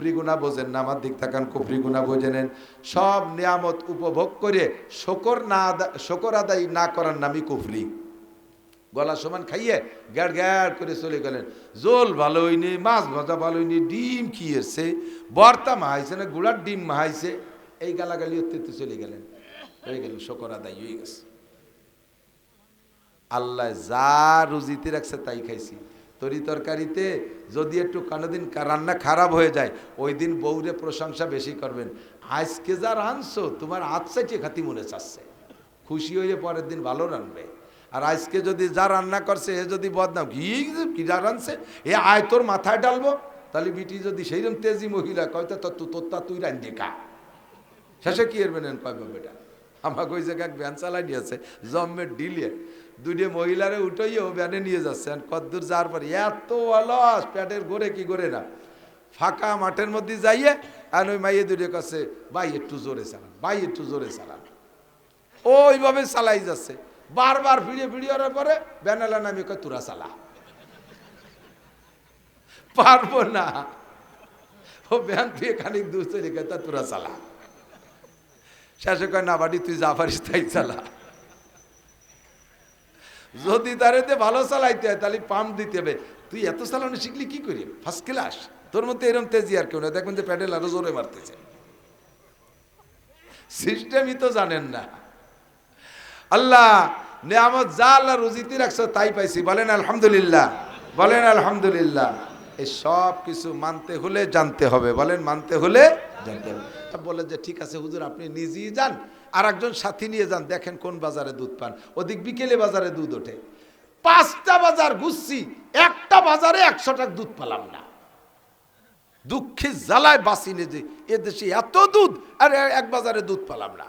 কুফরি গুণা বোঝেন না, আমার দিক তাকান, কুফরি গুণা বোঝে নেন সব নিয়ামত উপভোগ করে শকর না শকর আদায় না করার নামই কুফরি। গলা সমান খাইয়ে গ্যাড় গ্যাড় করে চলে গেলেন। জোল ভালো হয়নি, মাছ ভাজা ভালো হয়নি, ডিম খেয়েছে বর্তা মাহাইছে না গুড়ার ডিম মাহাইছে? এই গালাগালি অত্যন্ত চলে গেলেন। হয়ে গেলেন শকর আদায় হয়ে গেছে। আল্লাহ যা রুজিতে রাখছে তাই খাইছি। তরি তরকারিতে যদি একটু কোনোদিন রান্না খারাপ হয়ে যায়, ওই দিন বউরে প্রশংসা বেশি করবেন। আজকে যা রাঁধছো, তোমার সাইটে খাতি মনে চাচ্ছে। খুশি হয়ে পরের দিন ভালো রানবে আর আজকে যদি যা রান্না করছে, এ যদি বদনাম, কি কি যা রানছে এ আয় তোর মাথায় ডালবো? তাহলে বিটি যদি সেইরকম তেজি মহিলা কয় কয়তো তোর তোরটা তুই রান্ধে কা শেষে কি এর বেনেন কয় বেটা? আমাকে ওই জায়গায় ভ্যান চালাই নিয়েছে জম্মের ডিলিয়ে দুটো মহিলারে উঠাইও ভ্যানে নিয়ে যাচ্ছে। আর কদ্দূর যাওয়ার পর এত অলস প্যাটের ঘরে কি করে না। ফাঁকা মাঠের মধ্যে যাইয়ে, আর ওই মাইয়ে দুটো কাছে ভাই, একটু জোরে চালান, ভাই, একটু জোরে চালান। ওইভাবে চালাই যাচ্ছে। বারবার ফিরিয়ে ফিরিয়ে পরে ব্যানালা নামে কয় তুরা চালা। পারব না। ও ব্যান থেকে খানিক দূর চলে তুরা চালা। শেষে কয়, না বাড়ি, তুই যা পারিস তাই চালা। যদি তারেতে ভালো চালাইতে হয়, তাহলে পাম্প দিতে হবে। তুই এত চালানো শিখলি কি করি? ফার্স্ট ক্লাস তোর মধ্যে এরম তেজি আর কেউ না। দেখবেন যে প্যাডেল আরও জোরে মারতেছে। সিস্টেমই তো জানেন না। আল্লাহ, নিয়ামত যা আল্লাহ রুজিতে রাখছো, তাই পাইছি। বলেন আলহামদুলিল্লাহ। বলেন আলহামদুলিল্লাহ। এই সব কিছু মানতে হলে জানতে হবে। বলেন, মানতে হলে জানতে হবে। তা বলে যে, ঠিক আছে, হুজুর, আপনি নিজেই যান। আর একজন সাথী নিয়ে যান, দেখেন কোন বাজারে দুধ পান। ওদিক বিকেলে বাজারে দুধ ওঠে। পাঁচটা বাজার ঘুরছি, একটা বাজারে একশো টাকা দুধ পেলাম না। দুঃখে জ্বালায় বাসিনে যে, এ দেশে এত দুধ, আর এক বাজারে দুধ পেলাম না।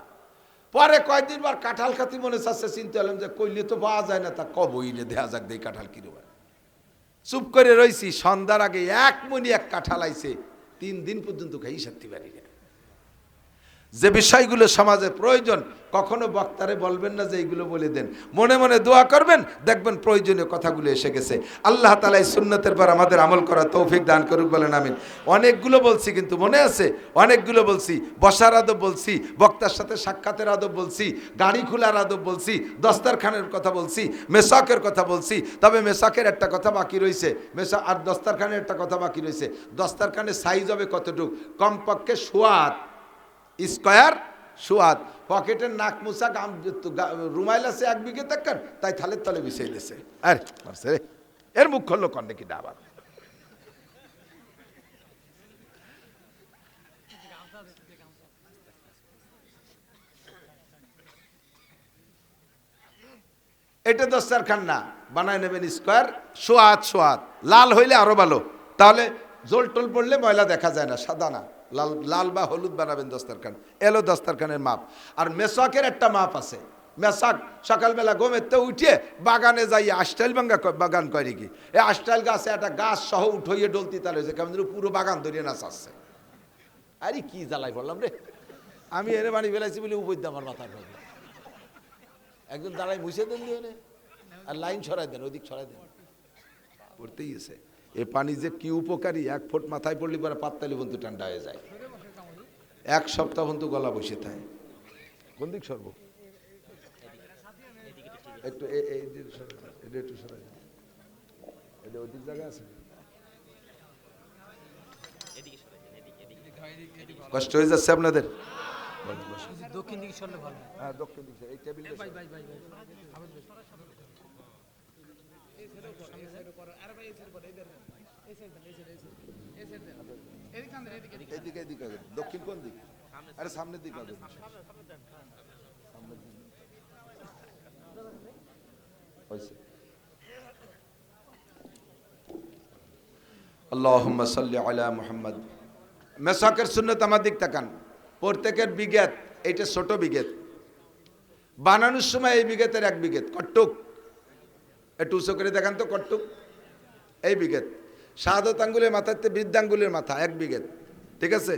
পরে কয়দিন বার কাঁঠাল খাতি মনে চাচ্ছে, চিনতে হলাম যে কইলে তো পাওয়া যায় না, তা কবই নে, দেয়া যাক দেই কাঁঠাল কিরবার চুপ করে রইছি, সন্ধ্যার আগে এক মনি এক কাঁঠাল আইছে, তিন দিন পর্যন্ত খাই সারতে পারি না। যে বিষয়গুলো সমাজে প্রয়োজন, কখনো বক্তারে বলবেন না যে এইগুলো বলে দেন। মনে মনে দোয়া করবেন, দেখবেন প্রয়োজনীয় কথাগুলো এসে গেছে। আল্লাহ তালা এই সুন্নতের পর আমাদের আমল করা তৌফিক দান করুক বলেন, আমিন। অনেকগুলো বলছি কিন্তু মনে আছে? অনেকগুলো বলছি। বসার আদব বলছি, বক্তার সাথে সাক্ষাতের আদব বলছি, গাড়ি খোলার আদব বলছি, দস্তারখানের কথা বলছি, মেশাকের কথা বলছি। তবে মেশাকের একটা কথা বাকি রয়েছে মেশা আর দস্তারখানের একটা কথা বাকি রয়েছে দস্তারখানের সাইজ হবে কতটুকু? কমপক্ষে সোয়াত। স্কয়ার, সুয়াদ। পকেটের নাক মুসা গাম রুমাইল আছে এক বিঘে তাকান তাই থালের তলে বিছিয়ে দিছে আরে। এর মুখ খুললো কন্যা কি আবার। এটা দস্তারখান না বানায় নেবেন স্কোয়ার, সোয়াদ সোয়াদ। লাল হইলে আরও ভালো। তাহলে জোল টোল পড়লে ময়লা দেখা যায় না, সাদা না। লাল লাল বা হলুদ বানাবেন দস্তারখান। এলো দস্তারখানের মাপ। আর মেসাকের একটা মাপ আছে। মেসাক সকালবেলা গোমেতে উঠে বাগানে যাই আষ্টাইল বাঙ্গা বাগান করে কি? এই আষ্টাইল গাছে একটা গাছ সহ উঠইয়ে ডলতি তার হয়েছে কেমন পুরো বাগান ধরিয়ে নাচ আসছে আরে কি জ্বালাই পড়লাম রে? আমি এনে বাড়ি বেলাইছি বলে উপর আমার মাথার মধ্যে একজন দাঁড়াই মুছে দেন দিয়ে আর লাইন ছড়াই দেন, ওদিক ছড়াই দেন। পড়তেই এসে এ পানি যে কি উপকারী এক ফুট মাথায় পড়লে পরে পাততালি বন্ধু ঠান্ডা হয়ে যায়। এক সপ্তাহ বন্ধু গলা বসে থাকে। কোন দিক সর্ব? একটু একটু সরাই এটা ওদিক জায়গা আছে? কষ্ট হয়ে যাচ্ছে আপনাদের? দক্ষিণ দিকে সরলে ভালো হ্যাঁ। দক্ষিণ দিকে এই দক্ষিণ কোন দিক? আরে সামনের দিক মেসাকের সুন্নত আমার দিক তাকান। প্রত্যেকের বিঘেত, এইটা ছোট বিঘেত। বানানোর সময় এই বিঘেতের এক বিঘেত। কট্টুক। একটু উঁচু করে দেখান তো কট্টুক এই বিঘেত। শাহাদত আঙ্গুলের মাথাতে বৃদ্ধাঙ্গুলের মাথা, এক বিঘেত। ঠিক আছে?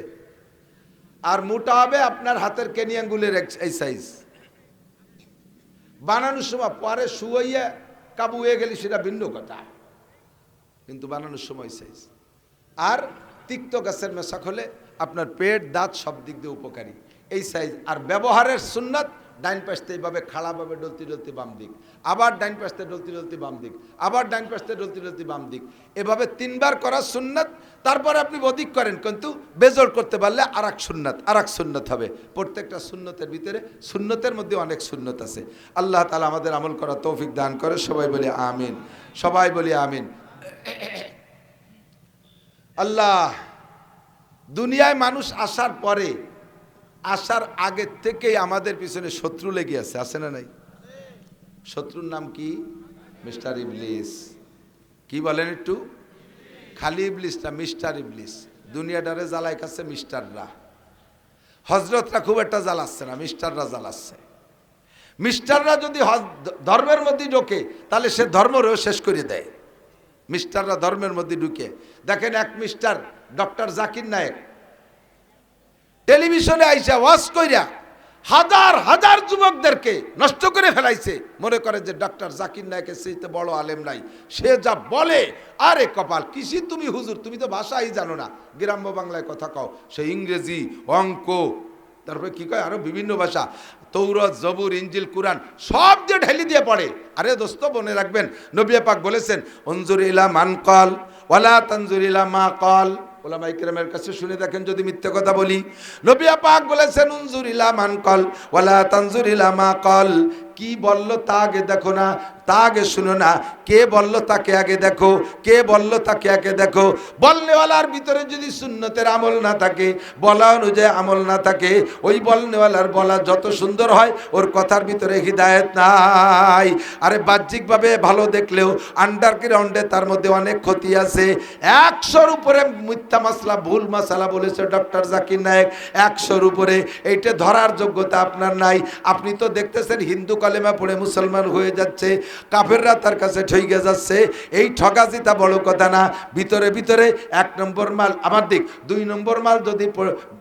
আর মোটা হবে আপনার হাতের কেনি আঙ্গুলের এই সাইজ বানানোর সময় পরে শুয়াইয়া কাবু হয়ে গেলি সেটা ভিন্ন কথা। কিন্তু বানানোর সময় সাইজ আর তিক্ত গাছের মেশাক হলে আপনার পেট, দাঁত সব দিক দিয়ে উপকারী। এই সাইজ আর ব্যবহারের সুন্নাত ডাইন পাশতে এইভাবে খাড়াভাবে ডলতি ডলতি বাম দিক। আবার ডাইন পাশতে ডলতি ডলতি বাম দিক। আবার ডাইন পাশতে ডলতি ডলতি বাম দিক। এভাবে তিনবার করা সুন্নাত, তারপরে আপনি অধিক করেন, কিন্তু বেজোর করতে পারলে আর এক সুন্নাত আর এক সুন্নত হবে। প্রত্যেকটা সুন্নতের ভিতরে সুন্নতের মধ্যে অনেক সুন্নত আছে। আল্লাহ তালা আমাদের আমল করা তৌফিক দান করে, সবাই বলি আমিন। সবাই বলি আমিন। আল্লাহ, দুনিয়ায় মানুষ আসার পরে আসার আগের থেকেই আমাদের পিছনে শত্রু লেগে আছে আছে না নাই? শত্রুর নাম কি? মিস্টার ইবলিস। কি বলেন একটু? খালি ইবলিস না, মিস্টার ইবলিস। দুনিয়াটারে জ্বালাই কাছে মিস্টাররা। হজরতরা খুব একটা জ্বালাচ্ছে না, মিস্টাররা জ্বালাচ্ছে। মিস্টাররা যদি ধর্মের মধ্যে ঢোকে, তাহলে সে ধর্মরেও শেষ করে দেয়। মিস্টাররা ধর্মের মধ্যে ঢুকে। দেখেন এক মিস্টার, ডক্টর জাকির নায়েক টেলিভিশনে আইসা ওয়াজ কইরা হাজার হাজার যুবকদেরকে নষ্ট করে ফেলাইছে। মনে করে যে ডক্টর জাকির নায়কের সেইতে বড় আলেম নাই। সে যা বলে, আরে কপাল, কিসি তুমি হুজুর? তুমি তো ভাষাই জানো না। গ্রাম্য বাংলায় কথা কও। সে ইংরেজি, অঙ্ক, তারপরে কি কয়? আরও বিভিন্ন ভাষা। তৌরত, জবুর, ইঞ্জিল, কুরআন, সব দিয়ে ঢেলি দিয়ে পড়ে। আরে দোস্ত, মনে রাখবেন নবিয়া পাক বলেছেন, অঞ্জুর ইলা মান কল, ওয়ালা তানজুর ইলা মা কল। ওলামা ইকরামের কাছে শুনে দেখেন যদি মিথ্যে কথা বলি। নবিয়া পাক বলেছেন উনজুর ইলা মান কল, ওয়ালা তানজুর ইলা মা কল। কি বলল তা আগে দেখো না, তা আগে শুনো না। কে বলল তাকে আগে দেখো, কে বলল তাকে আগে দেখো। বলনেওয়ালার ভিতরে যদি সুন্নতের আমল না থাকে, বলা অনুযায়ী আমল না থাকে, ওই বলনেওয়ালার বলা যত সুন্দর হয়, ওর কথার ভিতরে হৃদায়ত নাই। আরে বাহ্যিকভাবে ভালো দেখলেও আন্ডারগ্রাউন্ডে তার মধ্যে অনেক ক্ষতি আছে। একশোর উপরে মিথ্যা মাসলা, ভুল মাসালা বলেছে ডক্টর জাকির নায়েক। একশোর উপরে, এইটা ধরার যোগ্যতা আপনার নাই। আপনি তো দেখতেছেন হিন্দু কলেমা পড়ে মুসলমান হয়ে যাচ্ছে, কাফেররা তার কাছে ঠইকে যাচ্ছে। এই ঠকাজিতা বড় কথা না, ভিতরে ভিতরে এক নম্বর মাল আমার দিক, দুই নম্বর মাল যদি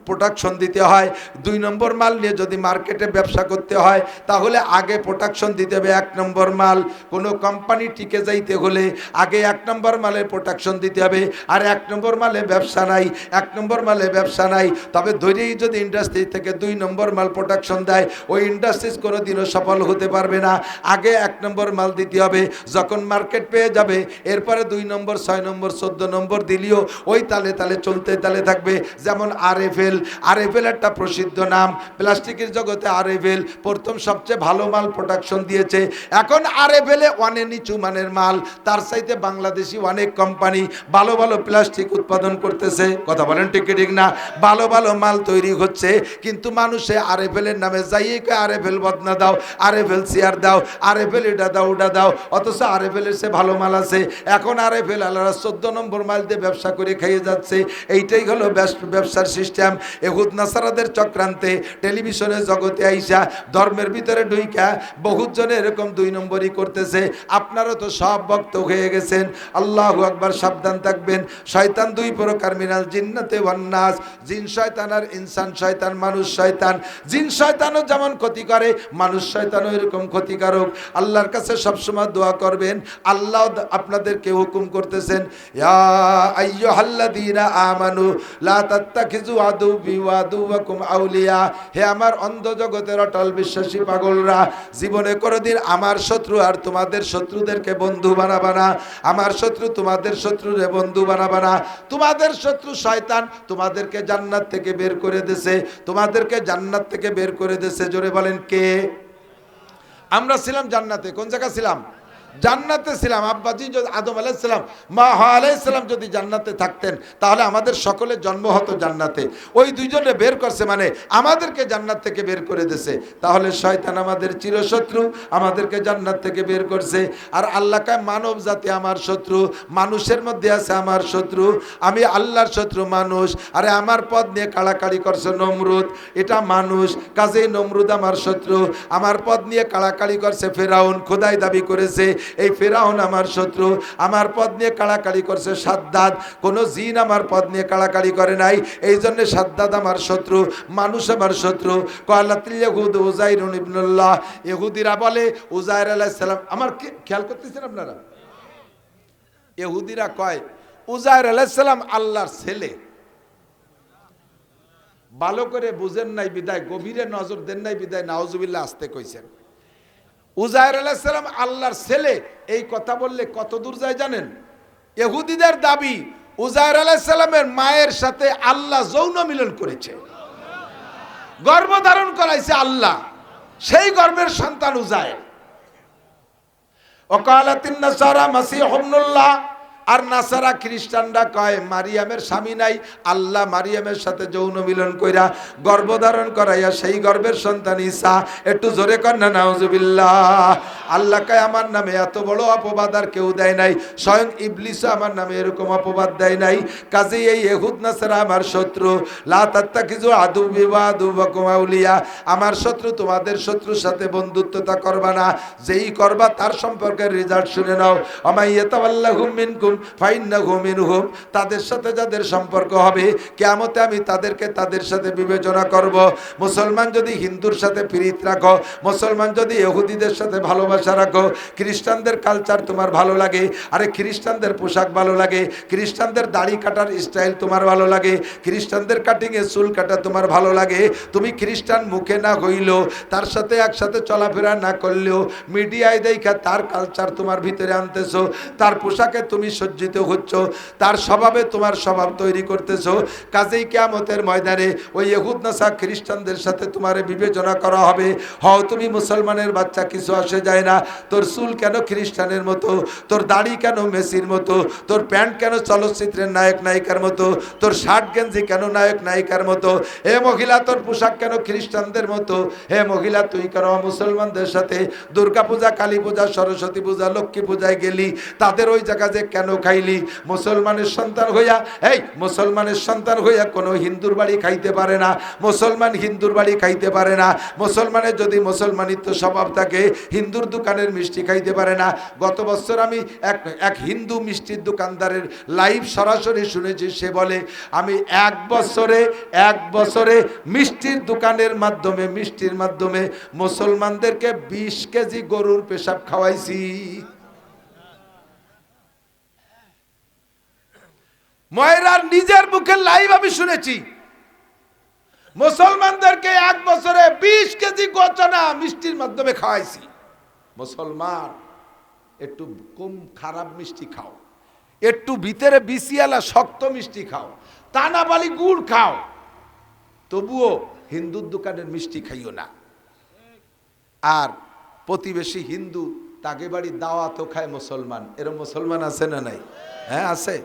প্রোডাকশন দিতে হয়, দুই নম্বর মাল নিয়ে যদি মার্কেটে ব্যবসা করতে হয়, তাহলে আগে প্রোডাকশন দিতে হবে এক নম্বর মাল। কোনো কোম্পানি টিকে যাইতে হলে আগে এক নম্বর মালের প্রোডাকশন দিতে হবে, আর এক নম্বর মালে ব্যবসা নাই, এক নম্বর মালে ব্যবসা নাই। তবে ধৈর্যই যদি ইন্ডাস্ট্রি থেকে দুই নম্বর মাল প্রোডাকশন দেয়, ওই ইন্ডাস্ট্রিজ কোনো দিনও সফল হতে পারবে না। আগে এক নম্বর মাল দিতে হবে, যখন মার্কেট পেয়ে যাবে, এরপরে দুই নম্বর, ছয় নম্বর, চোদ্দ নম্বর দিলেও ওই তালে তালে চলতে তালে থাকবে। যেমন আর এফ এল আর এফ এল একটা প্রসিদ্ধ নাম। প্লাস্টিকের জগতে আর এফ এল প্রথম সবচেয়ে ভালো মাল প্রোডাকশন দিয়েছে। এখন আর এফ এলে অনেক নিচু মানের মাল, তার চাইতে বাংলাদেশি অনেক কোম্পানি ভালো ভালো প্লাস্টিক উৎপাদন করতেছে। কথা বলেন ঠিক ঠিক না? ভালো ভালো মাল তৈরি হচ্ছে, কিন্তু মানুষে আর এফ এলের নামে যাইয়ে আর এফ এল বদনা দাও আর এল চেয়ার দাও আর এফ এটা দাও, ওটা দাও। অথচ আর এফ সে ভালো মাল আছে। এখন আর এফ এল চোদ্দ নম্বর মাল দিয়ে ব্যবসা করে খেয়ে যাচ্ছে। এইটাই হলো ব্যবস- ব্যবসার সিস্টেম এহুদ নাসারাদের চক্রান্তে টেলিভিশনের জগতে আইসা ধর্মের ভিতরে ঢুইকা বহুত জনে এরকম দুই নম্বরই করতেছে। আপনারা তো সব ভক্ত হয়ে গেছেন। আল্লাহ আকবার, সাবধান থাকবেন। শয়তান দুই প্রকার মিনাল, জিন্নাতে ওয়ান্নাস জিন শয়তান আর ইনসান শয়তান, মানুষ শয়তান। জিন শয়তানও যেমন ক্ষতি করে, মানুষ শয়তানও এরকম ক্ষতিকারক। আল্লাহর কাছে সবসময় দোয়া করবেন। আল্লাহ আপনাদেরকে হুকুম করতেছেন আমানু আউলিয়া। হে আমার অন্ধ জগতের অটল বিশ্বাসী পাগলরা, জীবনে আমার শত্রু আর তোমাদের শত্রুদেরকে বন্ধু বানাবা আমার শত্রু তোমাদের শত্রুরে বন্ধু তোমাদের শত্রু শয়তান তোমাদেরকে জান্নাত থেকে বের করে দেছে তোমাদেরকে জান্নাত থেকে বের করে দেছে জোরে বলেন, কে? আমরা ছিলাম জান্নাতে কোন জায়গা ছিলাম? জান্নাতে ছিলাম। আব্বাজি যদি আদম আলাইসালাম মা হা আলাইসালাম যদি জান্নাতে থাকতেন, তাহলে আমাদের সকলের জন্ম হতো জান্নাতে। ওই দুইজনে বের করছে মানে আমাদেরকে জান্নাত থেকে বের করে দিয়েছে তাহলে শয়তান আমাদের চিরশত্রু, আমাদেরকে জান্নাত থেকে বের করছে। আর আল্লাহকে মানব জাতি আমার শত্রু, মানুষের মধ্যে আছে আমার শত্রু, আমি আল্লাহর শত্রু মানুষ। আরে আমার পদ নিয়ে কাড়াকাড়ি করছে নমরুদ, এটা মানুষ। কাজেই নমরুদ আমার শত্রু, আমার পদ নিয়ে কাড়াকাড়ি করছে ফেরাউন, খোদাই দাবি করেছে। এই ফেরাউন আমার শত্রু, আমার পদ নিয়ে কাড়াকাড়ি করছে সাদ্দাদ। কোনো জিন আমার পদ নিয়ে কাড়াকাড়ি করে নাই, এই জন্য সাদ্দাদ আমার শত্রু, মানুষ আমার শত্রু। কয়ালাতিল ইহুদ ইবনুল্লাহ। ইহুদিরা বলে, উজাইর আলাইহিস সালাম, আমার খেয়াল করতেছেন আপনারা? ইহুদিরা কয়, উজাইর আলাইহিস সালাম আল্লাহর ছেলে। ভালো করে বুঝেন নাই বিদায়, গভীরে নজর দেন নাই বিদায় নাওজুবিল্লাহ আসতে কইছেন। উজায়ের আলাহিসাল্লাম আল্লাহর ছেলে, এই কথা বললে কত দূর যায় জানেন? এহুদিদের দাবি উজায়ের আলাহিসাল্লামের মায়ের সাথে আল্লাহ যৌন মিলন করেছে। গর্ভধারণ করাইছে আল্লাহ, সেই গর্বের সন্তান উজায়ের ওকালাতিন নাসারা মাসিহ ইবনুল্লাহ আর নাসারা খ্রিস্টানরা কয়, মারিয়ামের স্বামী নাই, আল্লাহ মারিয়ামের সাথে যৌন মিলন কইরা গর্ভধারণ করাইয়া সেই গর্ভের সন্তান ঈসা, একটু জোরে না, নাউজুবিল্লাহ। আল্লাহ কয়, আমার নামে এত বড় অপবাদ আর কেউ দেয় নাই। স্বয়ং ইবলিসও আমার নামে এরকম অপবাদ দেয় নাই। কাজেই এই এহুদ নাসারা আমার শত্রু। লা তাত্তাকিজু আদু বিবাদু বকুমাউলিয়া আমার শত্রু তোমাদের শত্রুর সাথে বন্ধুত্বতা করবা না। যেই করবা তার সম্পর্কে রেজাল্ট শুনে নাও। আমাইয়াতাল্লাহুম মিনকুম ফাইন্নাহু মিনহুম। তাদের সাথে যাদের সম্পর্ক হবে, কিয়ামতে আমি তাদেরকে তাদের সাথে বিবেচনা করব। মুসলমান যদি হিন্দুর সাথে প্রীত রাখো, মুসলমান যদি এহুদিদের সাথে ভালোবাসা রাখো। খ্রিস্টানদের কালচার তোমার ভালো লাগে। আরে খ্রিস্টানদের পোশাক ভালো লাগে। খ্রিস্টানদের দাড়ি কাটার স্টাইল তোমার ভালো লাগে। খ্রিস্টানদের কাটিংয়ে চুল কাটা তোমার ভালো লাগে। তুমি খ্রিস্টান মুখে না হইলেও, তার সাথে একসাথে চলাফেরা না করলেও, মিডিয়ায় দেখা তার কালচার তোমার ভিতরে আনতেছো। তার পোশাকে তুমি সজ্জিত হচ্ছ। তার স্বভাবে তোমার স্বভাব তৈরি করতেছো। কাজেই কেয়ামতের ময়দানে ওই ইহুদ নাসা খ্রিস্টানদের সাথে তোমার বিবেচনা করা হবে। হও, তুমি মুসলমানের বাচ্চা, কিছু আসে যায় না। তোর চুল কেন খ্রিস্টানের মতো? তোর দাড়ি কেন মেসির মতো? তোর প্যান্ট কেন চলচ্চিত্রের নায়ক, নায়িকার মতো? তোর শার্ট গেঞ্জি কেন নায়ক, নায়িকার মতো? হে মহিলা, তোর পোশাক কেন খ্রিস্টানদের মতো? হে মহিলা, তুই কেন মুসলমানদের সাথে দুর্গা পূজা কালী পূজা সরস্বতী পূজা, লক্ষ্মী পূজায় গেলি? তাদের ওই জায়গা যে কেন খাইলি? মুসলমানের সন্তান হইয়া, এই মুসলমানের সন্তান হইয়া কোনো হিন্দুর বাড়ি খাইতে পারে না। মুসলমান হিন্দুর বাড়ি খাইতে পারে না। মুসলমানের যদি মুসলমানিত্ব স্বভাব থাকে, হিন্দুর দোকানের মিষ্টি খাইতে পারে না। গত বছর আমি এক এক হিন্দু মিষ্টির দোকানদারের লাইভ সরাসরি শুনেছি, সে বলে, আমি এক বছরে এক বছরে মিষ্টির দোকানের মাধ্যমে, মিষ্টির মাধ্যমে মুসলমানদেরকে বিশ কেজি গরুর পেশাব খাওয়াইছি। ময়রার নিজের মুখে লাইভ আমি শুনেছি। মুসলমানদেরকে এক বছরে বিশ কেজি গচনা মিষ্টির মাধ্যমে খাওয়াইছি। মুসলমান, একটু কম খারাপ মিষ্টি খাও। একটু ভিতরে বিসিয়ালা শক্ত মিষ্টি খাও। টানা বালি গুড় খাও। তবুও হিন্দুর দোকানের মিষ্টি খাইও না। আর প্রতিবেশী হিন্দু তাকে বাড়ি দাওয়াতও খায় মুসলমান। এরম মুসলমান আছে না নাই? হ্যাঁ আছে।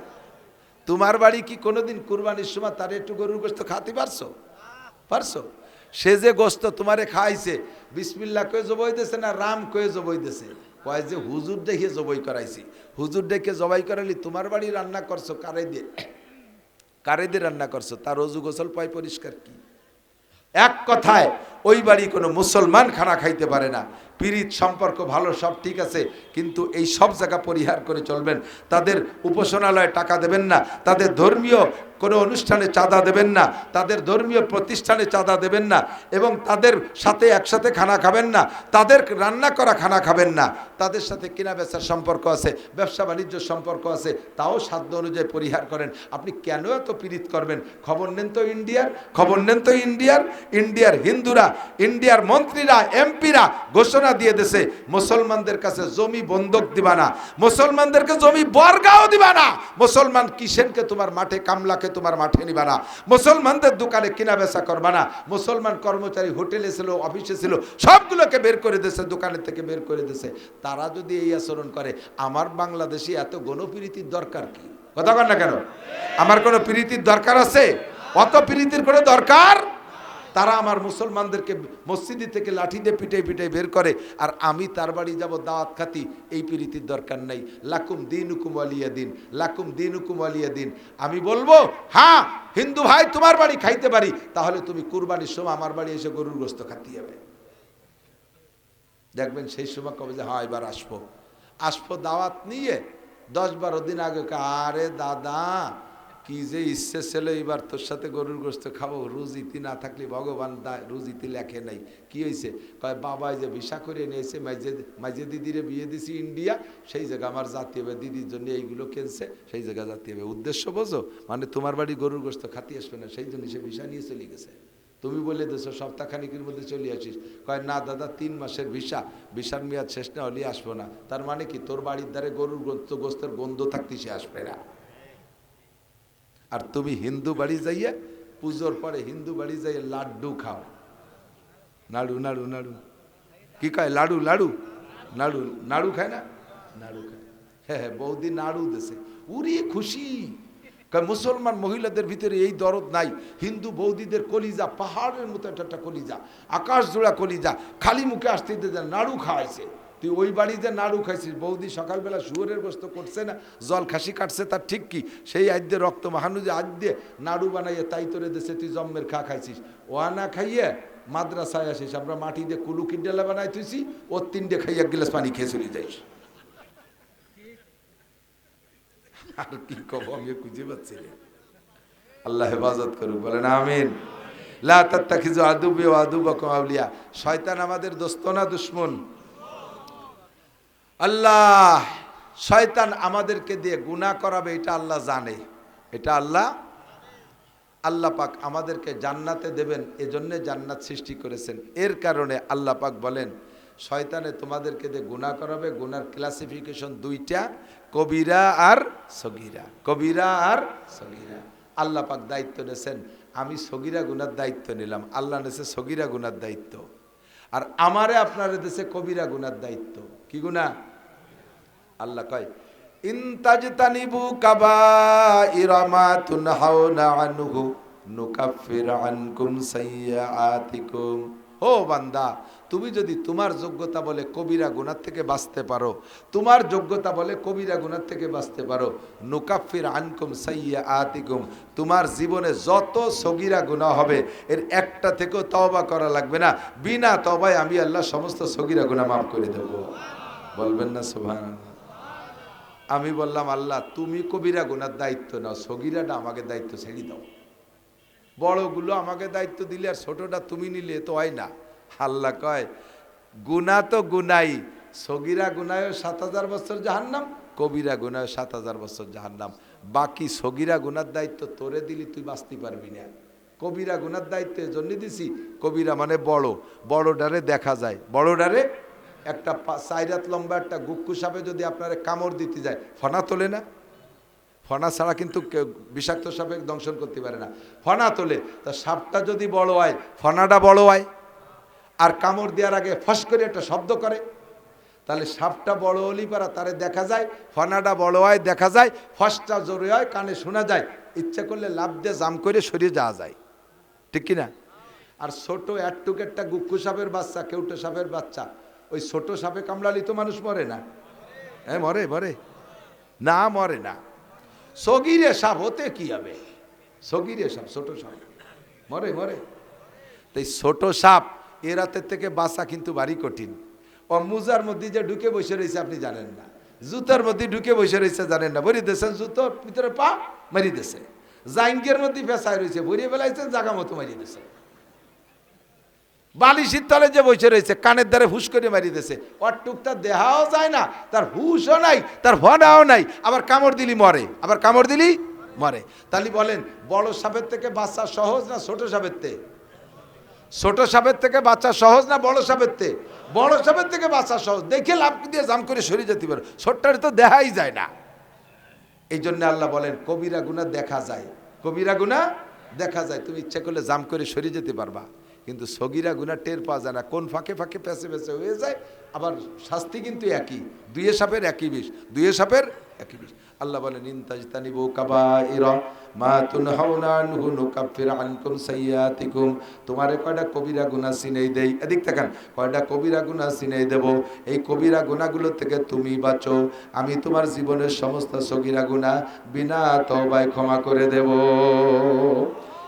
তোমার বাড়ি কি কোনোদিন কুরবানির সময় তার একটু গরুর গোস্ত খাতে পারছ? পারছ? সে যে গোস্ত তোমারে খাইছে বিসমিল্লা কয়ে জবই দিছে না রাম কয়ে জবই দিছে কয় যে হুজুর দেখে জবই করাইছি। হুজুর দেখে জবাই করালি তোমার বাড়ি রান্না করছ, কারে দিয়ে? কারে দিয়ে রান্না করছ? তার অজু গোসল পায় পরিষ্কার কি? এক কথায় ওই বাড়ি কোনো মুসলমান খানা খাইতে পারে না। পীড়িত সম্পর্ক ভালো, সব ঠিক আছে, কিন্তু এই সব জায়গা পরিহার করে চলবেন। তাদের উপাসনালয়ে টাকা দেবেন না, তাদের ধর্মীয় কোনো অনুষ্ঠানে চাঁদা দেবেন না, তাদের ধর্মীয় প্রতিষ্ঠানে চাঁদা দেবেন না এবং তাদের সাথে একসাথে খানা খাবেন না, তাদের রান্না করা খানা খাবেন না, তাদের সাথে কেনা বেচার সম্পর্ক আছে, ব্যবসা বাণিজ্য সম্পর্ক আছে, তাও সাধ্য অনুযায়ী পরিহার করেন। আপনি কেন এত পীড়িত করবেন? খবর নেন তো ইন্ডিয়ার, খবর নেন তো ইন্ডিয়ার ইন্ডিয়ার হিন্দুরা ইন্ডিয়ার মন্ত্রীরা, এমপিরা ঘোষণা দিয়ে দেশে মুসলমানদের কাছে জমি বন্ধক দিবা না, মুসলমানদেরকে জমি বর্গাও দিবা না, মুসলমান কিষেনকে তোমার মাঠে, কামলাকে তোমার মাঠে নিবা না, মুসলমানদের দোকানে কিনা বেচা করবা না, মুসলমান কর্মচারী হোটেলে ছিল, অফিসে ছিল, সবগুলোকে বের করে দিয়েছে দোকানের থেকে বের করে দিয়েছে তারা যদি এই আচরণ করে, আমার বাংলাদেশে এত গণপ্রীতির দরকার কি? কথা কর না কেন? আমার কোনো প্রীতির দরকার আছে? অত প্রীতির কোনো দরকার তারা আমার মুসলমানদেরকে মসজিদি থেকে লাঠি দিয়ে পিটাই পিটাই বের করে, আর আমি তার বাড়ি যাব দাওয়াত খাতি, এই প্রীতির দরকার নাই। লাকুম দিন হুকুম আলিয়া দিন, লাকুম দিন হুকুম আলিয়া দিন। আমি বলব হ্যাঁ হিন্দু ভাই, তোমার বাড়ি খাইতে পারি, তাহলে তুমি কুরবানির সময় আমার বাড়ি এসে গরুর গোস্ত খাতি যাবে দেখবেন সেই সময় কবে যে হ্যাঁ এবার আসব। আসব দাওয়াত নিয়ে দশ বারো দিন আগে আরে দাদা কি যে ইচ্ছে ছিল এবার তোর সাথে গরুর গোস্ত খাব রুজিতি না থাকলে ভগবান রুজিতি লেখে নাই। কি হয়েছে কয়, বাবাই যে ভিসা করে নিয়েছে মাইজে মাইজে দিদিরে বিয়ে দিছি ইন্ডিয়া, সেই জায়গা আমার জাতি হবে, দিদির জন্য এইগুলো কেনছে, সেই জায়গা জাতি হবে। উদ্দেশ্য বোঝো মানে তোমার বাড়ি গরুর গোস্ত খাতি আসবে না, সেই জন্য সে ভিসা নিয়ে চলে গেছে। তুমি বলে দেছো, সপ্তাহখানিকের মধ্যে চলে আসিস। কয়, না দাদা, তিন মাসের ভিসা, ভিসার মেয়াদ শেষ না হলে আসব না। তার মানে কি, তোর বাড়ির দ্বারে গরুর গোস্ত গোস্তের গন্ধ থাকতে সে আসবে না। আর তুমি হিন্দু বাড়ি যাইয়ে পুজোর পরে হিন্দু বাড়ি যাইয়ে লাড্ডু খাও। নাড়ু নাড়ু নাড়ু। কি কয়? লাডু লাডু। নাড়ু নাড়ু খায় না? নাড়ু খায়। হ্যাঁ হ্যাঁ বৌদি নাড়ু দেশে উরি খুশি। মুসলমান মহিলাদের ভিতরে এই দরদ নাই। হিন্দু বৌদিদের কলিজা, পাহাড়ের মতো একটা কলিজা, আকাশ জোড়া কলিজা, খালি মুখে আসতে নাড়ু খাওয়াইছে। তুই ওই বাড়িতে নাড়ু খাইছিস। বৌদি সকালবেলা শুয়োরের গোস্ত করছে না, জল খাসি কাটছে তার ঠিক কি? সেই আদ্যে রক্ত মাহানু যে আদ্যে নাড়ু বানাইয়ে তাই তোরে দেশে তুই জম্মের খা খাইছিস। ও না খাইয়ে মাদ্রাসায় আসিস, আমরা মাটি দিয়ে কুলু কিডালা বানাই তুইছি ওর তিনটে খাইয়া গিলাস পানি খেয়ে চলে যাইস। আর কি কব আমি খুঁজে পাচ্ছি আল্লাহ হেফাজত করুক, বলেন আমিন। লা তাত্তাখিজু আদুবি ওয়া আদুবাকুম আউলিয়া। শয়তান আমাদের দোস্ত না দুশ্মন? আল্লাহ, শয়তান আমাদেরকে দিয়ে গুনাহ করাবে, এটা আল্লাহ জানে। এটা আল্লাহ আল্লাহ পাক আমাদেরকে জান্নাতে দেবেন, এজন্য জান্নাত সৃষ্টি করেছেন। এর কারণে আল্লাহ পাক বলেন, শয়তানে তোমাদেরকে দিয়ে গুনাহ করাবে, গুনার ক্লাসিফিকেশন দুইটা, কবিরা আর সগিরা। কবিরা আর সগিরা। আল্লাহ পাক দায়িত্ব নেছেন আমি সগিরা গুনার দায়িত্ব নিলাম, আল্লাহ নেছে সগিরা গুনার দায়িত্ব। আর আমারে আপনার দেশে কবিরা গুনার দায়িত্ব। কি গুনা আল্লাহ কয় ইনতাজতানিবু কাবাইরামা তুনহাউনা আনহু, নুকাফির আনকুম সাইয়্যাতিকুম। ও বান্দা, তুমি যদি তোমার যোগ্যতা বলে কবিরা গুনার থেকে বাঁচতে পারো, তোমার যোগ্যতা বলে কবিরা গুনার থেকে বাঁচতে পারো, নুকাফির আনকুম সাইয়া আতিকুম তোমার জীবনে যত সগিরা গুণা হবে, এর একটা থেকেও তওবা করা লাগবে না। বিনা তবায় আমি আল্লাহ সমস্ত সগিরা গুণা মাফ করে দেব। বলবেন না সুভান আমি বললাম, আল্লাহ, তুমি কবিরা গুনার দায়িত্ব নাও, সগিরাটা আমাকে দায়িত্ব ছেড়ে দাও। বড়গুলো আমাকে দায়িত্ব দিলে আর ছোটটা তুমি নিলে তো হয় না। আল্লাহ কয় গুনা তো গুনাই, সগিরা গুনায়ও সাত হাজার বছর জাহান্নাম, কবিরা গুনায় সাত হাজার বছর জাহান্নাম। বাকি সগিরা গুনার দায়িত্ব তোরে দিলি তুই বাঁচতে পারবি না। কবিরা গুনার দায়িত্ব জন্য দিছি, কবিরা মানে বড়। বড় ডারে দেখা যায় বড় ডারে একটা সাইরাত লম্বা একটা গুক্কু সাপে যদি আপনারা কামড় দিতে যায়, ফনা তোলে না? ফনা ছাড়া কিন্তু বিষাক্ত সাপে দংশন করতে পারে না। ফনা তোলে, তা সাপটা যদি বড় হয়, ফনাটা বড় হয়, আর কামড় দেওয়ার আগে ফস করে একটা শব্দ করে, তাহলে সাপটা বড় হলেই পারা তারে দেখা যায়, ফনাটা বড় হয় দেখা যায়, ফসটা জোরে হয়, কানে শোনা যায়, ইচ্ছা করলে লাভ দিয়ে জাম করে সরিয়ে যাওয়া যায়। ঠিক কি না আর ছোট একটুক একটা গুক্কু সাপের বাচ্চা, কেউটো সাপের বাচ্চা ওই ছোট সাপে কামড়ালি তো মানুষ মরে না। হ্যাঁ মরে মরে। না মরে না। সগিরে সাপ হতে কি হবে? সগিরে সাপ, ছোট সাপ। মরে মরে। তাই ছোট সাপ এ রাতের থেকে বাঁচা কিন্তু ভারী কঠিন। ও মুজার মধ্যে যে ঢুকে বসে রয়েছে আপনি জানেন না। জুতার মধ্যে ঢুকে বসে রয়েছে জানেন না। বরি দেশেন জুতোর ভিতরে পা মারি দেশে জাইঙ্গের মধ্যে ফেসায় রয়েছে। ভরিয়ে বেলাইছেন জাগা মতো মারিয়ে দিছে বালিশির তলে যে বসে রয়েছে, কানের দ্বারে হুশ করে মারি দিছে ওর টুকটা দেহাও যায় না, তার হুশও নাই, তার ভনাও নাই, আবার কামড় দিলি মরে, আবার কামড় দিলি মরে। তাহলে বলেন, বড় সাপের থেকে বাচ্চা সহজ না ছোট সাপের ছোট সাপের থেকে বাচ্চা সহজ না বড় সাপের বড় সাপের থেকে বাচ্চা সহজ, দেখে লাভ দিয়ে জাম করে সরিয়ে যেতে পারে। ছোট্টার তো দেখাই যায় না। এই জন্য আল্লাহ বলেন, কবিরা গুণা দেখা যায়। কবিরা গুণা দেখা যায়, তুমি ইচ্ছা করলে জাম করে সরিয়ে যেতে পারবা। কিন্তু সগিরা গুণা টের পাওয়া যায় না। কোন ফাঁকে ফাঁকে পেঁচে পেঁচে হয়ে যায়, আবার শাস্তি কিন্তু একই। দুয়ে সাপের একই বিষ দুয়ে সাপের একই বিষ। আল্লাহ ইনতাজতানিবু কাবাইরা মা আনকুম তোমারে কয়টা কবিরা গুনাহ সিনেই দেই? এদিক তাকান, কয়টা কবিরা গুনাহ সিনেই দেব? এই কবিরা গুনাহগুলো থেকে তুমি বাঁচো। আমি তোমার জীবনের সমস্ত সগিরা গুনাহ বিনা তওবায় ক্ষমা করে দেব।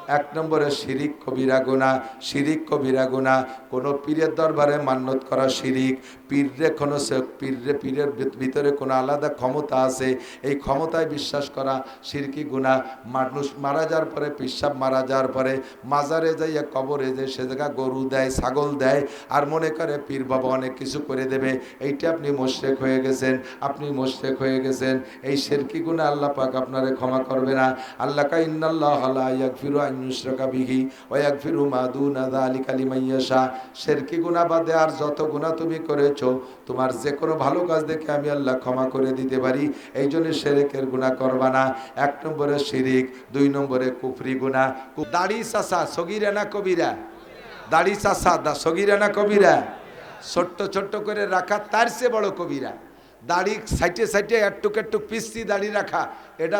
এক নম্বরে শিরিক কবিরা গুণা শিরিক কবিরা গুণা কোনো পীরের দরবারে মান্যত করা শিরিক, পীররে কোনো পীররে, পীরের ভিত- ভিতরে কোনো আলাদা ক্ষমতা আছে, এই ক্ষমতায় বিশ্বাস করা শিরকি গুণা মানুষ মারা যাওয়ার পরে পিসাব মারা যাওয়ার পরে, মাজারে যাইয়া কবরে যে সে জায়গা গরু দেয়, ছাগল দেয়, আর মনে করে পীর বাবা অনেক কিছু করে দেবে, এইটা আপনি মোশরেক হয়ে গেছেন, আপনি মোশরেক হয়ে গেছেন, এই শেরকি গুণা আল্লাহ পাক আপনারে ক্ষমা করবে না। আল্লাহ কা ইন্নাল্লাহ লা ইয়াগফিরু ইউশরাকা বিহি বাদে আর যত গুনাহ তুমি করেছ, তোমার যে কোনো ভালো কাজ দেখে আমি আল্লাহ ক্ষমা করে দিতে পারি। এই জন্য শেরেকের গুনাহ করবা না। এক নম্বরে শিরিক, দুই নম্বরে কুফরি গুনাহ। দাড়ি চাষা সগিরা না কবিরা? দাড়ি চাষা দা সগিরা না কবিরা? ছোট্ট ছোট্ট করে রাখা, তার চেয়ে বড় কবিরা। দাড়ি সাইটে সাইটে একটুক একটুক পিস্তি দাড়ি রাখা। এটা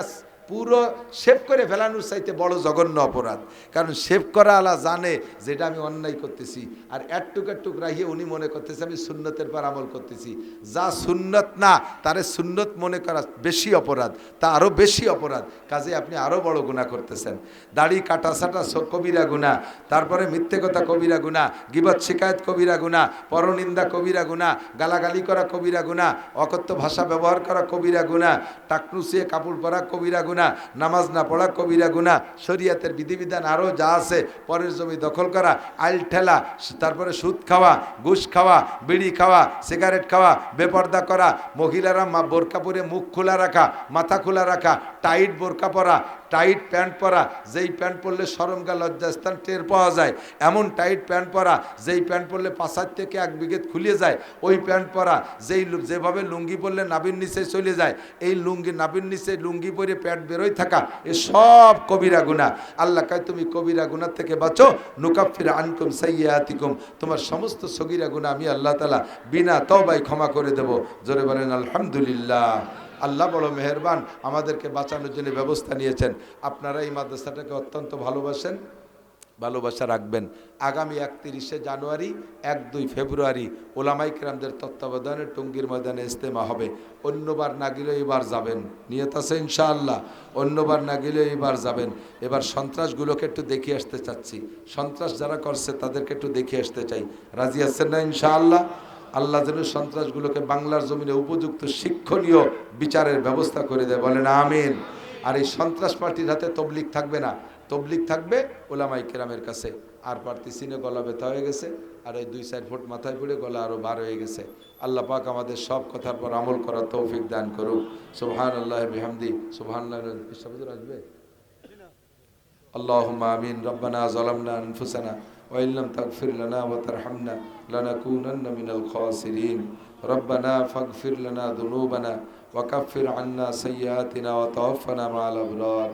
পুরো শেভ করে ফেলানোর চাইতে বড় জঘন্য অপরাধ। কারণ শেভ করা আলা জানে যেটা আমি অন্যায় করতেছি। আর একটুক একটুক রাখিয়ে উনি মনে করতেছে, আমি সুন্নতের পর আমল করতেছি। যা সুন্নত না, তারে সুন্নত মনে করা বেশি অপরাধ, তা আরও বেশি অপরাধ। কাজে আপনি আরও বড় গুণা করতেছেন। দাড়ি কাটা সাটা কবিরা গুণা তারপরে মিথ্যে কথা কবিরা গুণা গিবত শিকায়ত কবিরা গুণা পরনিন্দা কবিরা গুণা গালাগালি করা কবিরা গুণা অকথ্য ভাষা ব্যবহার করা কবিরা গুণা টাকনুসিয়ে কাপড় পরা কবিরা গুণা নামাজ না পড়া কবিরা গুণা শরিয়াতের বিধিবিধান আরও যা আছে, পরের জমি দখল করা, আইল ঠেলা তারপরে সুদ খাওয়া, ঘুষ খাওয়া, বিড়ি খাওয়া, সিগারেট খাওয়া, বেপর্দা করা, মহিলারা মা বোরকা পরে মুখ খোলা রাখা, মাথা খোলা রাখা, টাইট বোরকা পরা, টাইট প্যান্ট পরা, যেই প্যান্ট পরলে সরমগা লজ্জাস্থান টের পাওয়া যায়, এমন টাইট প্যান্ট পরা, যেই প্যান্ট পরলে পাশার থেকে এক বিঘেত খুলে যায়, ওই প্যান্ট পরা, যেই যেভাবে লুঙ্গি পরলে নাবির নিচে চলে যায়, এই লুঙ্গি নাবির নিচে লুঙ্গি পরে প্যান্ট বেরোয় থাকা, এ সব কবিরা গুণা আল্লাহ কায়, তুমি কবিরা গুণার থেকে বাঁচো। নুকাফির আনকুম সাইয়াতিকুম তোমার সমস্ত সগিরা গুণা আমি আল্লাহ তালা বিনা তবাই ক্ষমা করে দেব। জোরে বলেন, আলহামদুলিল্লাহ। আল্লাহ বড় মেহরবান, আমাদেরকে বাঁচানোর জন্য ব্যবস্থা নিয়েছেন। আপনারা এই মাদ্রাসাটাকে অত্যন্ত ভালোবাসেন। ভালোবাসা রাখবেন। আগামী একত্রিশে জানুয়ারি, এক দুই ফেব্রুয়ারি ওলামাই কিরামদের তত্ত্বাবধানে টঙ্গীর ময়দানে ইস্তেমা হবে। অন্যবার না গেলেও এবার যাবেন। নিয়ত আছে ইনশাআল্লাহ। অন্যবার না গেলেও এবার যাবেন। এবার সন্ত্রাসগুলোকে একটু দেখিয়ে আসতে চাচ্ছি। সন্ত্রাস যারা করছে তাদেরকে একটু দেখিয়ে আসতে চাই। রাজি আছেন না ইনশাআল্লাহ? আল্লাহ যেন সন্ত্রাসগুলোকে বাংলার জমিনে উপযুক্ত শিক্ষণীয় বিচারের ব্যবস্থা করে দেয়। বলেন আমিন। আর এই সন্ত্রাস পার্টির হাতে তবলিক থাকবে না। তবলিক থাকবে ওলামাই কেরামের কাছে আর প্রার্থী সিনে গলা ব্যথা হয়ে গেছে আর এই দুই চার ফুট মাথায় পড়ে গলা আরও বার হয়ে গেছে আল্লাহ পাক আমাদের সব কথার পর আমল করার তৌফিক দান করুক সুবহান আল্লাহ বিহামদি সুবহান আসবে اللهم آمين ربنا ظلمنا أنفسنا وإن لم تغفر لنا وترحمنا لنكونن من الخاسرين ربنا فاغفر لنا ذنوبنا وكفر عنا سيئاتنا وتوفنا مع الأبرار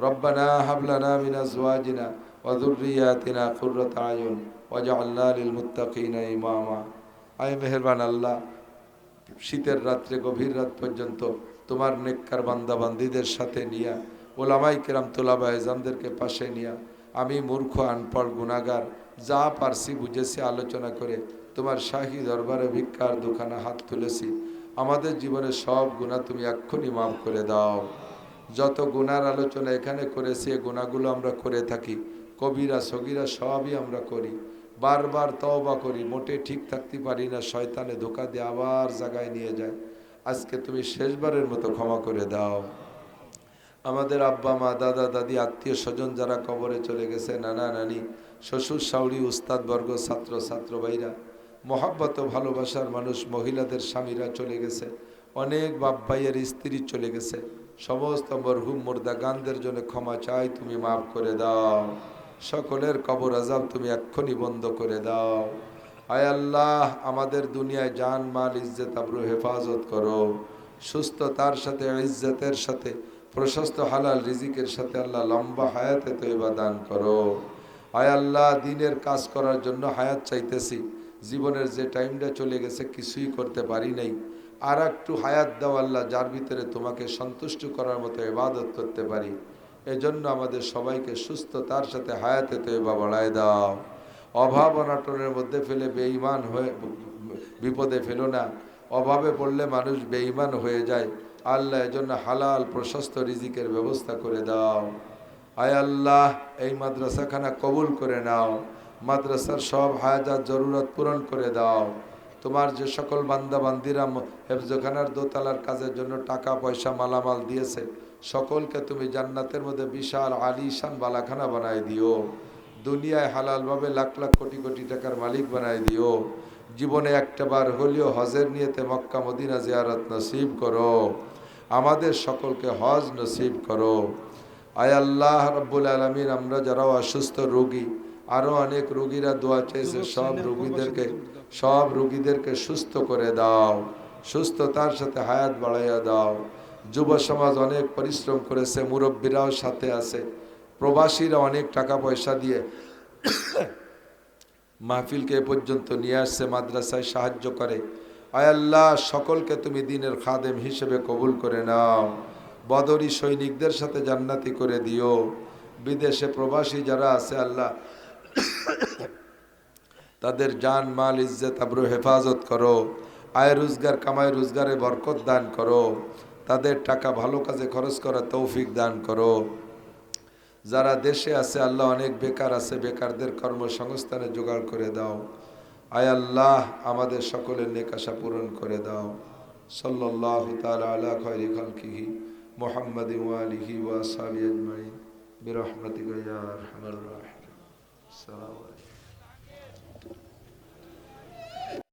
ربنا هب لنا من أزواجنا وذرياتنا قرة أعين واجعلنا للمتقين إماما আয় মেহেরবান আল্লাহ শীতের রাত্রে গভীর রাত পর্যন্ত তোমার নেককার বান্দা বান্দিদের সাথে নিয়া ওলামাই কেরাম তোলাবা এজামদেরকে পাশে নিয়া আমি মূর্খ আনপড় গুণাগার যা পারছি বুঝেছি আলোচনা করে তোমার শাহী দরবারে ভিক্ষার দোকানে হাত তুলেছি আমাদের জীবনে সব গুণা তুমি এক্ষুনি মাফ করে দাও যত গুনার আলোচনা এখানে করেছি এ গুণাগুলো আমরা করে থাকি। কবিরা, সগিরা সবই আমরা করি। বারবার তওবা করি, মোটে ঠিক থাকতে পারি না, শয়তানে ধোকা দিয়ে আবার জায়গায় নিয়ে যায়। আজকে তুমি শেষবারের মতো ক্ষমা করে দাও। আমাদের আব্বা, মা, দাদা, দাদি, আত্মীয় স্বজন যারা কবরে চলে গেছে, নানা, নানি, শ্বশুর শাউরি উস্তাদ বর্গ, ছাত্র ছাত্র ভাইরা, মহাব্বত ভালোবাসার মানুষ, মহিলাদের স্বামীরা চলে গেছে। অনেক বাপ ভাইয়ের স্ত্রী চলে গেছে। সমস্ত মরহুম মুর্দা গানদের জন্য ক্ষমা চাই, তুমি মাফ করে দাও। সকলের কবর আজাব তুমি এক্ষুনি বন্ধ করে দাও। আয় আল্লাহ, আমাদের দুনিয়ায় জান, মাল, ইজ্জত, আবরু, হেফাজত করো। সুস্থতার সাথে, ইজ্জতের সাথে, প্রশস্ত হালাল রিজিকের সাথে আল্লাহ লম্বা হায়াতে তৈবা দান করো। আয় আল্লাহ, দিনের কাজ করার জন্য হায়াত চাইতেছি। জীবনের যে টাইমটা চলে গেছে, কিছুই করতে পারি নাই। আর একটু হায়াত দাও আল্লাহ, যার ভিতরে তোমাকে সন্তুষ্ট করার মতো ইবাদত করতে পারি। এজন্য আমাদের সবাইকে সুস্থতার সাথে হায়াতে তৈবা বাড়ায় দাও। অভাব অনাটনের মধ্যে ফেলে বেঈমান হয়ে, বিপদে ফেলো না। অভাবে পড়লে মানুষ বেঈমান হয়ে যায়। আল্লাহ এজন্য হালাল, প্রশস্ত রিজিকের ব্যবস্থা করে দাও। আয় আল্লাহ, এই মাদ্রাসাখানা কবুল করে নাও। মাদ্রাসার সব হায়াজাত জরুরত পূরণ করে দাও। তোমার যে সকল বান্দা বান্দিরা হেফজখানার দোতলার কাজের জন্য টাকা, পয়সা, মালামাল দিয়েছে, সকলকে তুমি জান্নাতের মধ্যে বিশাল আলিশান বালাখানা বানায় দিও। দুনিয়ায় হালালভাবে লাখ লাখ কোটি কোটি টাকার মালিক বানায় দিও। জীবনে একটা বার হলেও হজের নিয়েতে মক্কা, মদিনা জিয়ারত নসিব করো। আমাদের সকলকে হজ নসিব করো। আয় আল্লাহ রব্বুল আলমিন, আমরা যারা অসুস্থ রোগী আরও অনেক রোগীরা দোয়া চেয়েছে, সব রোগীদেরকে সব রুগীদেরকে সুস্থ করে দাও, সুস্থতার সাথে হায়াত বাড়াইয়া দাও। যুব সমাজ অনেক পরিশ্রম করেছে, মুরব্বীরাও সাথে আছে। প্রবাসীরা অনেক টাকা পয়সা দিয়ে মাহফিলকে এ পর্যন্ত নিয়ে আসছে, মাদ্রাসায় সাহায্য করে। আয় আল্লাহ, সকলকে তুমি দিনের খাদেম হিসেবে কবুল করে নাও। বদরি সৈনিকদের সাথে জান্নাতি করে দিও। বিদেশে প্রবাসী যারা আছে, আল্লাহ তাদের জান, মাল, ইজ্জত, আবরু, হেফাজত করো। আয় রোজগার, কামাই, রোজগারে বরকত দান করো। তাদের টাকা ভালো কাজে খরচ করা তৌফিক দান করো। যারা দেশে আছে, আল্লাহ অনেক বেকার আছে, বেকারদের কর্মসংস্থানে জোগাড় করে দাও। আয় আল্লাহ, আমাদের সকলের নেকাশা পূরণ করে দাও। সাল্লাহ তালা মোহাম্মদ ওয়ালিহি ওয়াসাবি ইয়া আরহামার রাহিমিন।